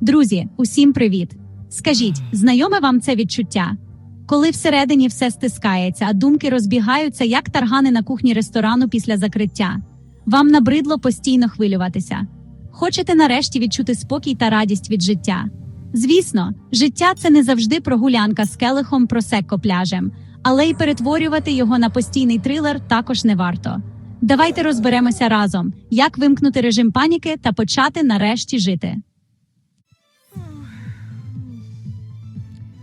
Друзі, усім привіт! Скажіть, знайоме вам це відчуття? Коли всередині все стискається, а думки розбігаються, як таргани на кухні ресторану після закриття. Вам набридло постійно хвилюватися. Хочете нарешті відчути спокій та радість від життя? Звісно, життя це не завжди прогулянка з келихом просекко пляжем, але й перетворювати його на постійний трилер також не варто. Давайте розберемося разом, як вимкнути режим паніки та почати нарешті жити.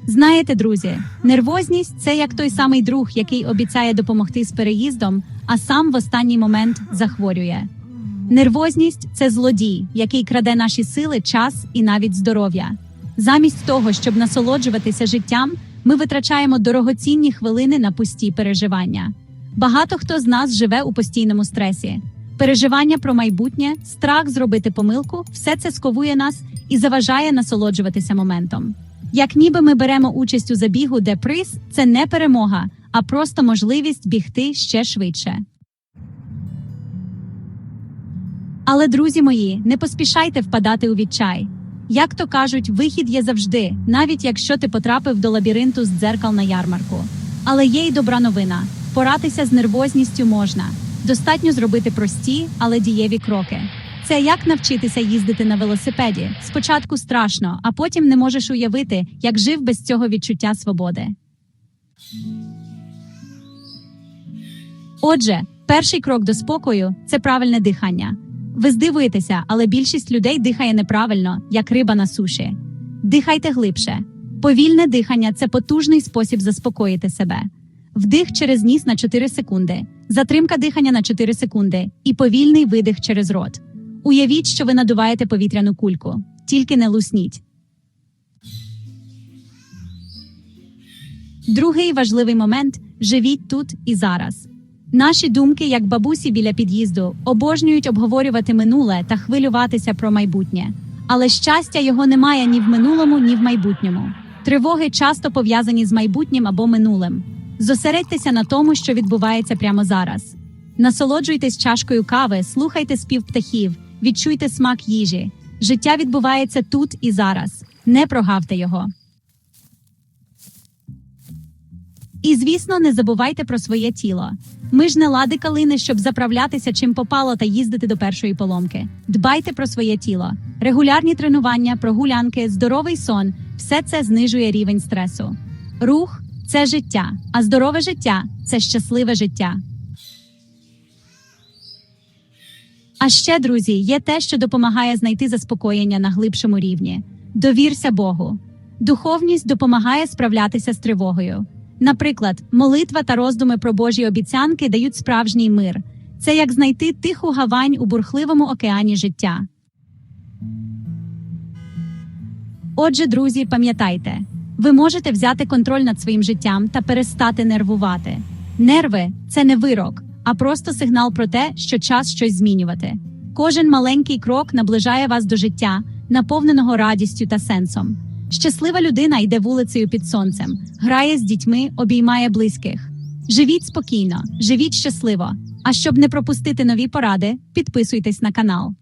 Знаєте, друзі, нервозність це як той самий друг, який обіцяє допомогти з переїздом, а сам в останній момент захворює. Нервозність це злодій, який краде наші сили, час і навіть здоров'я. Замість того, щоб насолоджуватися життям, ми витрачаємо дорогоцінні хвилини на пусті переживання. Багато хто з нас живе у постійному стресі. Переживання про майбутнє, страх зробити помилку все це сковує нас і заважає насолоджуватися моментом. Як ніби ми беремо участь у забігу, де приз це не перемога, а просто можливість бігти ще швидше. Але, друзі мої, не поспішайте впадати у відчай. Як то кажуть, вихід є завжди, навіть якщо ти потрапив до лабіринту з дзеркал на ярмарку. Але є й добра новина: поратися з нервозністю можна. Достатньо зробити прості, але дієві кроки. Це як навчитися їздити на велосипеді. Спочатку страшно, а потім не можеш уявити, як жив без цього відчуття свободи. Отже, перший крок до спокою це правильне дихання. Ви здивуєтеся, але більшість людей дихає неправильно, як риба на суші. Дихайте глибше. Повільне дихання це потужний спосіб заспокоїти себе. Вдих через ніс на 4 секунди, затримка дихання на 4 секунди і повільний видих через рот. Уявіть, що ви надуваєте повітряну кульку, тільки не лусніть. Другий важливий момент живіть тут і зараз. Наші думки, як бабусі біля під'їзду, обожнюють обговорювати минуле та хвилюватися про майбутнє. Але щастя його немає ні в минулому, ні в майбутньому. Тривоги часто пов'язані з майбутнім або минулим. Зосередьтеся на тому, що відбувається прямо зараз. Насолоджуйтесь чашкою кави, слухайте спів птахів, відчуйте смак їжі. Життя відбувається тут і зараз. Не прогавте його. І, звісно, не забувайте про своє тіло. Ми ж не лади калини, щоб заправлятися чим попало та їздити до першої поломки. Дбайте про своє тіло. Регулярні тренування, прогулянки, здоровий сон все це знижує рівень стресу. Рух це життя, а здорове життя це щасливе життя. А ще, друзі, є те, що допомагає знайти заспокоєння на глибшому рівні. Довірся Богу. Духовність допомагає справлятися з тривогою. Наприклад, молитва та роздуми про Божі обіцянки дають справжній мир. Це як знайти тиху гавань у бурхливому океані життя. Отже, друзі, пам'ятайте, ви можете взяти контроль над своїм життям та перестати нервувати. Нерви це не вирок, а просто сигнал про те, що час щось змінювати. Кожен маленький крок наближає вас до життя, наповненого радістю та сенсом. Щаслива людина йде вулицею під сонцем, грає з дітьми, обіймає близьких. Живіть спокійно, живіть щасливо. А щоб не пропустити нові поради, підписуйтесь на канал.